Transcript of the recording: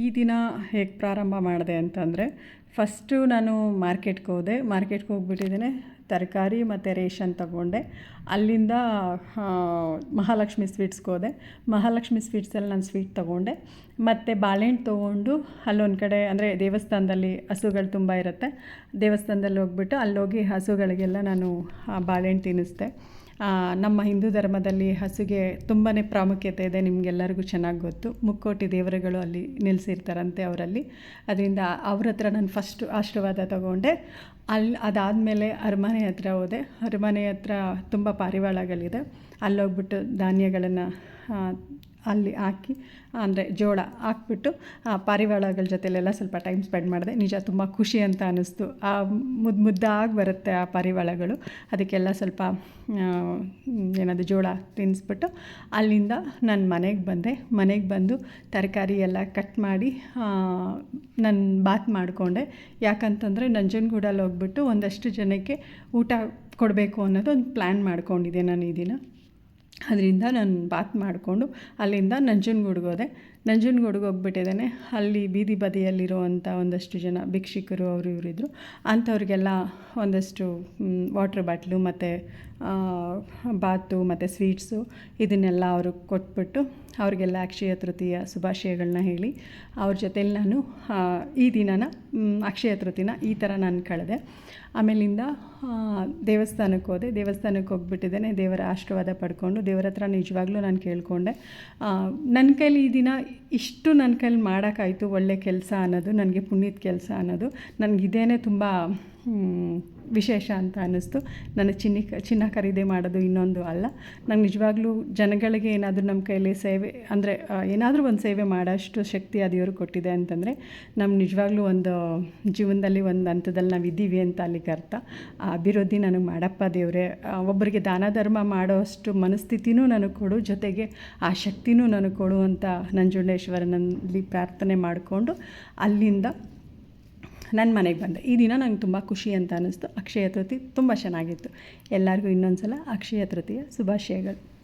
ಈ ದಿನ ಹೇಗೆ ಪ್ರಾರಂಭ ಮಾಡಿದೆ ಅಂತಂದರೆ ಫಸ್ಟು ನಾನು ಮಾರ್ಕೆಟ್ಗೆ ಹೋದೆ. ಮಾರ್ಕೆಟ್ಗೆ ಹೋಗ್ಬಿಟ್ಟಿದ್ದೇನೆ. ತರಕಾರಿ ಮತ್ತು ರೇಷನ್ ತಗೊಂಡೆ. ಅಲ್ಲಿಂದ ಮಹಾಲಕ್ಷ್ಮಿ ಸ್ವೀಟ್ಸ್ಗೆ ಹೋದೆ. ಮಹಾಲಕ್ಷ್ಮಿ ಸ್ವೀಟ್ಸಲ್ಲಿ ನಾನು ಸ್ವೀಟ್ ತೊಗೊಂಡೆ. ಮತ್ತು ಬಾಳೆಹಣ್ಣು ತೊಗೊಂಡು ಅಲ್ಲೊಂದು ಕಡೆ, ಅಂದರೆ ದೇವಸ್ಥಾನದಲ್ಲಿ ಹಸುಗಳು ತುಂಬ ಇರುತ್ತೆ. ದೇವಸ್ಥಾನದಲ್ಲಿ ಹೋಗ್ಬಿಟ್ಟು ಅಲ್ಲೋಗಿ ಹಸುಗಳಿಗೆಲ್ಲ ನಾನು ಬಾಳೆಹಣ್ಣು ತಿನ್ನಿಸ್ದೆ. ನಮ್ಮ ಹಿಂದೂ ಧರ್ಮದಲ್ಲಿ ಹಸುಗೆ ತುಂಬಾ ಪ್ರಾಮುಖ್ಯತೆ ಇದೆ. ನಿಮಗೆಲ್ಲರಿಗೂ ಚೆನ್ನಾಗಿ ಗೊತ್ತು. ಮುಕ್ಕೋಟಿ ದೇವರುಗಳು ಅಲ್ಲಿ ನಿಲ್ಲಿಸಿರ್ತಾರಂತೆ ಅವರಲ್ಲಿ. ಅದರಿಂದ ಅವ್ರ ಹತ್ರ ನಾನು ಫಸ್ಟು ಆಶೀರ್ವಾದ ತಗೊಂಡೆ. ಅಲ್ಲಿ ಅದಾದಮೇಲೆ ಅರಮನೆ ಹತ್ರ ಹೋದೆ. ಅರಮನೆ ಹತ್ರ ತುಂಬ ಪಾರಿವಾಳಗಳಿದೆ. ಅಲ್ಲೋಗ್ಬಿಟ್ಟು ಧಾನ್ಯಗಳನ್ನು ಅಲ್ಲಿ ಹಾಕಿ, ಅಂದರೆ ಜೋಳ ಹಾಕ್ಬಿಟ್ಟು, ಆ, ಪಾರಿವಾಳಗಳ ಜೊತೆಲೆಲ್ಲ ಸ್ವಲ್ಪ ಟೈಮ್ ಸ್ಪೆಂಡ್ ಮಾಡಿದೆ. ನಿಜ ತುಂಬ ಖುಷಿ ಅಂತ ಅನ್ನಿಸ್ತು ಆ, ಮುದ್ ಮುದ್ದಾಗಿ ಬರುತ್ತೆ ಆ ಪಾರಿವಾಳಗಳು. ಅದಕ್ಕೆಲ್ಲ ಸ್ವಲ್ಪ ಏನದು ಜೋಳ ತಿನ್ನಿಸ್ಬಿಟ್ಟು ಅಲ್ಲಿಂದ ನಾನು ಮನೆಗೆ ಬಂದೆ. ಮನೆಗೆ ಬಂದು ತರಕಾರಿ ಎಲ್ಲ ಕಟ್ ಮಾಡಿ ನಾನು ಬಾತ್ ಮಾಡಿಕೊಂಡೆ. ಯಾಕಂತಂದರೆ ನಂಜನಗೂಡಲ್ಲಿ ಹೋಗ್ಬಿಟ್ಟು ಒಂದಷ್ಟು ಜನಕ್ಕೆ ಊಟ ಕೊಡಬೇಕು ಅನ್ನೋದು ಒಂದು ಪ್ಲ್ಯಾನ್ ಮಾಡ್ಕೊಂಡಿದ್ದೆ ನಾನು ಈ ದಿನ. ಅದರಿಂದ ನಾನು ಬಾತ್ ಮಾಡಿಕೊಂಡು ಅಲ್ಲಿಂದ ನಂಜನಗೂಡಿಗೆ ಹೋದೆ. ನಂಜನಗೂಡ್ಗೆ ಹೋಗ್ಬಿಟ್ಟಿದ್ದೇನೆ. ಅಲ್ಲಿ ಬೀದಿ ಬದಿಯಲ್ಲಿರುವಂಥ ಒಂದಷ್ಟು ಜನ ಭಿಕ್ಷುಕರು ಅವರು ಇವರಿದ್ದರು ಅಂಥವ್ರಿಗೆಲ್ಲ ಒಂದಷ್ಟು ವಾಟ್ರ್ ಬಾಟ್ಲು ಮತ್ತು ಬಾತು ಮತ್ತು ಸ್ವೀಟ್ಸು ಇದನ್ನೆಲ್ಲ ಅವ್ರಿಗೆ ಕೊಟ್ಬಿಟ್ಟು ಅವ್ರಿಗೆಲ್ಲ ಅಕ್ಷಯ ತೃತೀಯ ಶುಭಾಶಯಗಳನ್ನ ಹೇಳಿ ಅವ್ರ ಜೊತೇಲಿ ನಾನು ಈ ದಿನನ ಅಕ್ಷಯ ತೃತೀನ ಈ ಥರ ನಾನು ಕಳೆದೆ. ಆಮೇಲಿಂದ ದೇವಸ್ಥಾನಕ್ಕೆ ಹೋದೆ. ದೇವಸ್ಥಾನಕ್ಕೆ ಹೋಗ್ಬಿಟ್ಟಿದ್ದೇನೆ. ದೇವರ ಆಶೀರ್ವಾದ ಪಡ್ಕೊಂಡು ದೇವರ ಹತ್ರ ನಿಜವಾಗ್ಲೂ ನಾನು ಕೇಳಿಕೊಂಡೆ. ನನ್ನ ಕೈಲಿ ಈ ದಿನ ಇಷ್ಟು ನನ್ನ ಕೈಲಿ ಮಾಡೋಕ್ಕಾಯ್ತು ಒಳ್ಳೆ ಕೆಲಸ ಅನ್ನೋದು ನನಗೆ ಪುಣ್ಯದ ಕೆಲಸ ಅನ್ನೋದು. ನನಗಿದೇನೆ ತುಂಬ ವಿಶೇಷ ಅಂತ ಅನ್ನಿಸ್ತು. ನನ್ನ ಚಿನ್ನಿ ಚಿನ್ನ ಖರೀದಿ ಮಾಡೋದು ಇನ್ನೊಂದು ಅಲ್ಲ. ನಂಗೆ ನಿಜವಾಗ್ಲೂ ಜನಗಳಿಗೆ ಏನಾದರೂ ನಮ್ಮ ಕೈಯಲ್ಲಿ ಸೇವೆ, ಅಂದರೆ ಏನಾದರೂ ಒಂದು ಸೇವೆ ಮಾಡೋಷ್ಟು ಶಕ್ತಿ ಆ ದೇವರು ಕೊಟ್ಟಿದೆ ಅಂತಂದರೆ ನಮ್ಮ ನಿಜವಾಗ್ಲೂ ಒಂದು ಜೀವನದಲ್ಲಿ ಒಂದು ಹಂತದಲ್ಲಿ ನಾವು ಇದ್ದೀವಿ ಅಂತ ಅಲ್ಲಿಗೆ ಅರ್ಥ. ಆ ಅಭಿವೃದ್ಧಿ ನನಗೆ ಮಾಡಪ್ಪ ದೇವರೇ. ಒಬ್ಬರಿಗೆ ದಾನ ಧರ್ಮ ಮಾಡೋಷ್ಟು ಮನಸ್ಥಿತಿನೂ ನನಗೆ ಕೊಡು, ಜೊತೆಗೆ ಆ ಶಕ್ತಿನೂ ನನಗೆ ಕೊಡು ಅಂತ ನಂಜುಂಡೇಶ್ವರನಲ್ಲಿ ಪ್ರಾರ್ಥನೆ ಮಾಡಿಕೊಂಡು ಅಲ್ಲಿಂದ ನನ್ನ ಮನೆಗೆ ಬಂದೆ. ಈ ದಿನ ನಂಗೆ ತುಂಬ ಖುಷಿ ಅಂತ ಅನ್ನಿಸ್ತು ಅಕ್ಷಯ ತೃತಿ ತುಂಬ ಚೆನ್ನಾಗಿತ್ತು. ಎಲ್ಲರಿಗೂ ಇನ್ನೊಂದು ಸಲ ಅಕ್ಷಯ ತೃತೀಯ ಶುಭಾಶಯಗಳು.